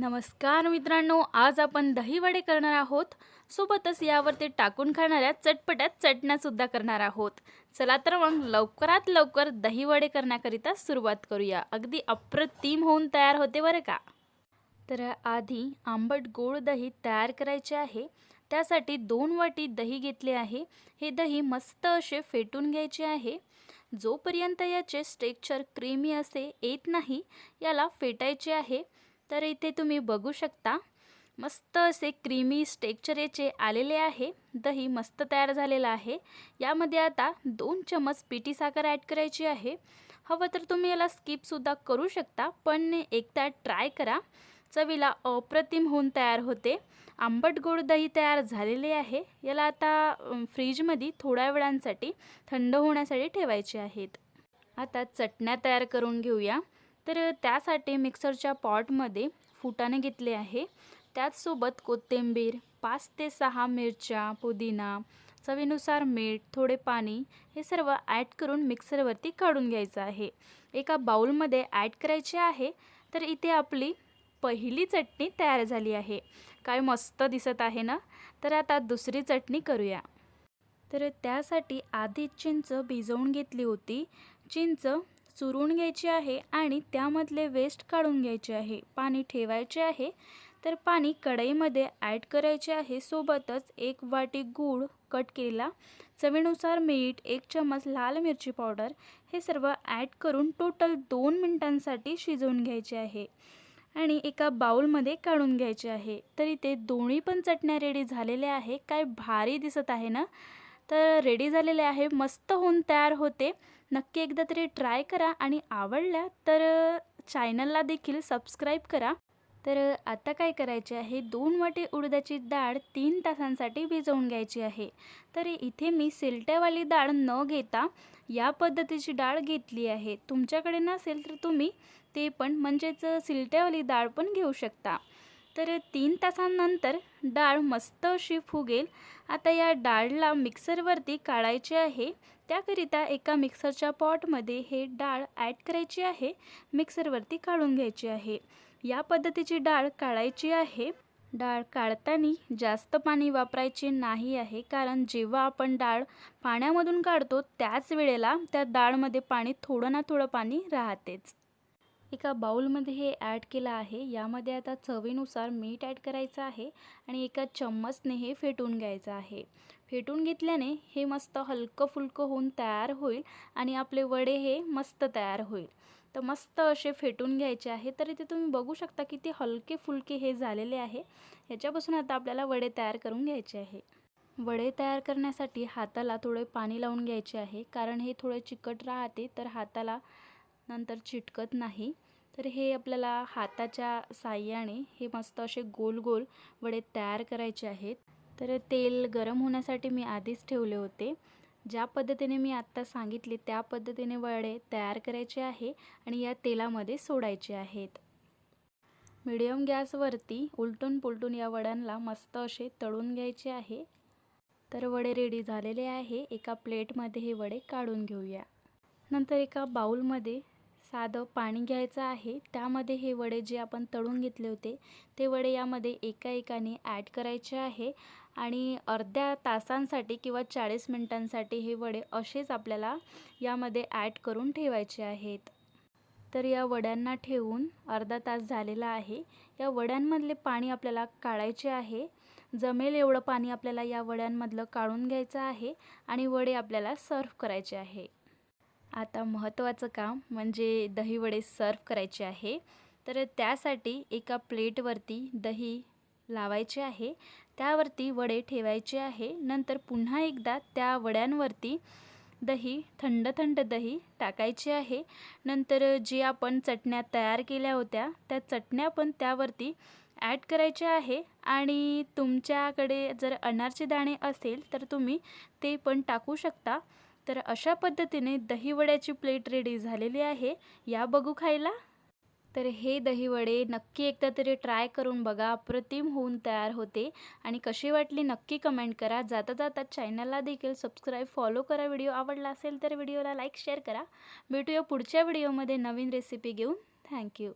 नमस्कार मित्रांनो आज आपण दहीवडे करणार आहोत. सोबतच यावर ते टाकून खाणाऱ्या चटपट्यात चटण्यासुद्धा करणार आहोत. चला तर मग लवकरात लवकर दहीवडे करण्याकरिता सुरुवात करूया. अगदी अप्रतिम होऊन तयार होते बरं का? तर आधी आंबट गोड दही तयार करायचे आहे. त्यासाठी दोन वाटी दही घेतले आहे. हे दही मस्त असे फेटून घ्यायचे आहे. जोपर्यंत याचे स्टेक्चर क्रीमी असे येत नाही याला फेटायचे आहे. तर इथे तुम्ही बघू शकता. मस्त असे क्रीमी स्टेक्चर याचे आलेले आहे. दही मस्त तयार झालेलं आहे. यामध्ये आता दोन चमच पिठी साखर ॲड करायची आहे. हवं तर तुम्ही याला स्किपसुद्धा करू शकता पण एकदा ट्राय करा. चवीला अप्रतिम होऊन तयार होते. आंबट गोड दही तयार झालेले आहे. याला आता फ्रीजमध्ये थोड्या वेळांसाठी थंड होण्यासाठी ठेवायचे आहेत. आता चटण्या तयार करून घेऊया. तर त्यासाठी मिक्सरच्या पॉटमध्ये फुटाने घेतले आहे. त्याचसोबत कोथिंबीर पाच ते सहा मिरच्या पुदिना चवीनुसार मीठ थोडे पाणी हे सर्व ॲड करून मिक्सरवरती काढून घ्यायचं आहे. एका बाउलमध्ये ॲड करायचे आहे. तर इथे आपली पहिली चटणी तयार झाली आहे. काय मस्त दिसत आहे ना? तर आता दुसरी चटणी करूया. तर त्यासाठी आधी चिंच भिजवून घेतली होती. चिंच चुरून घ्यायची आहे आणि त्यामधले वेस्ट काढून घ्यायचे आहे. पाणी ठेवायचे आहे. तर पाणी कढईमध्ये ॲड करायचे आहे. सोबतच एक वाटी गूळ कट केला. चवीनुसार मीठ एक चमच लाल मिरची पावडर हे सर्व ॲड करून टोटल दोन मिनटांसाठी शिजवून घ्यायचे आहे. आणि एका बाउलमध्ये काढून घ्यायचे आहे. तर इथे दोन्ही पण चटण्या रेडी झालेल्या आहे. काय भारी दिसत आहे ना? तर रेडी झालेले आहे. मस्त होऊन तयार होते. नक्की एकदा तरी ट्राय करा आणि आवडल्या तर चॅनलला देखील सबस्क्राईब करा. तर आता काय करायचे आहे? दोन वाटी उडदाची डाळ तीन तासांसाठी भिजवून घ्यायची आहे. तर इथे मी सिलट्यावाली डाळ न घेता या पद्धतीची डाळ घेतली आहे. तुमच्याकडे नसेल तर तुम्ही ते पण म्हणजेच सिलट्यावाली डाळ पण घेऊ शकता. तर तीन तासांनंतर डाळ मस्त अशी फुगेल. आता या डाळला मिक्सरवरती काढायचे आहे. त्याकरिता एका मिक्सरच्या पॉटमध्ये हे डाळ ॲड करायची आहे. मिक्सरवरती काढून घ्यायची आहे. या पद्धतीची डाळ काढायची आहे. डाळ काढताना जास्त पाणी वापरायचे नाही आहे कारण जेव्हा आपण डाळ पाण्यामधून काढतो त्याच वेळेला त्या डाळमध्ये पाणी थोडं ना थोडं पाणी राहतेच. एका बाऊलमध्ये हे ॲड केलं आहे. यामध्ये आता चवीनुसार मीठ ॲड करायचं आहे आणि एका चम्मचने हे फेटून घ्यायचं आहे. फेटून घेतल्याने हे मस्त हलकं फुलकं होऊन तयार होईल आणि आपले वडे हे मस्त तयार होईल. तर मस्त असे फेटून घ्यायचे आहे. तर इथे तुम्ही बघू शकता की ते हलके फुलके हे झालेले आहे. ह्याच्यापासून आता आपल्याला वडे तयार करून घ्यायचे आहे. वडे तयार करण्यासाठी हाताला थोडे पाणी लावून घ्यायचे आहे. कारण हे थोडे चिकट राहते तर हाताला नंतर चिटकत नाही. तर हे आपल्याला हाताच्या साह्याने हे मस्त असे गोल गोल वडे तयार करायचे आहेत. तर तेल गरम होण्यासाठी मी आधीच ठेवले होते. ज्या पद्धतीने मी आत्ता सांगितले त्या पद्धतीने वडे तयार करायचे आहे आणि या तेलामध्ये सोडायचे आहेत. मिडियम गॅसवरती उलटून पुलटून या वड्यांना मस्त असे तळून घ्यायचे आहे. तर वडे रेडी झालेले आहे. एका प्लेटमध्ये हे वडे काढून घेऊया. नंतर एका बाउलमध्ये साधं पाणी घ्यायचं आहे. त्यामध्ये हे वडे जे आपण तळून घेतले होते ते वडे यामध्ये एका एकाने ॲड करायचे आहे. आणि अर्ध्या तासांसाठी किंवा चाळीस मिनटांसाठी हे वडे असेच आपल्याला यामध्ये ॲड करून ठेवायचे आहेत. तर या वड्यांना ठेवून अर्धा तास झालेला आहे. या वड्यांमधले पाणी आपल्याला काढायचे आहे. जमेल एवढं पाणी आपल्याला या वड्यांमधलं काढून घ्यायचं आहे आणि वडे आपल्याला सर्व करायचे आहे. आता महत्त्वाचं काम म्हणजे दही वडे सर्व करायचे आहे. तर त्यासाठी एका प्लेटवरती दही लावायचे आहे. त्यावरती वडे ठेवायचे आहे. नंतर पुन्हा एकदा त्या वड्यांवरती दही थंड थंड दही टाकायचे आहे. नंतर जे आपण चटण्या तयार केल्या होत्या त्या चटण्या पण त्यावरती ॲड करायच्या आहे. आणि तुमच्याकडे जर अनारचे दाणे असेल तर तुम्ही ते पण टाकू शकता. तर अशा पद्धतीने दहीवड्याची प्लेट रेडी झालेली आहे. या बघू खायला. तर हे दहीवडे नक्की एकदा तरी ट्राय करून बघा. अप्रतिम होऊन तयार होते. आणि कशी वाटली नक्की कमेंट करा. जाता जाता चॅनलला देखील सबस्क्राईब फॉलो करा. व्हिडिओ आवडला असेल तर व्हिडिओला लाईक शेअर करा. भेटूया पुढच्या व्हिडिओमध्ये नवीन रेसिपी घेऊन. थँक्यू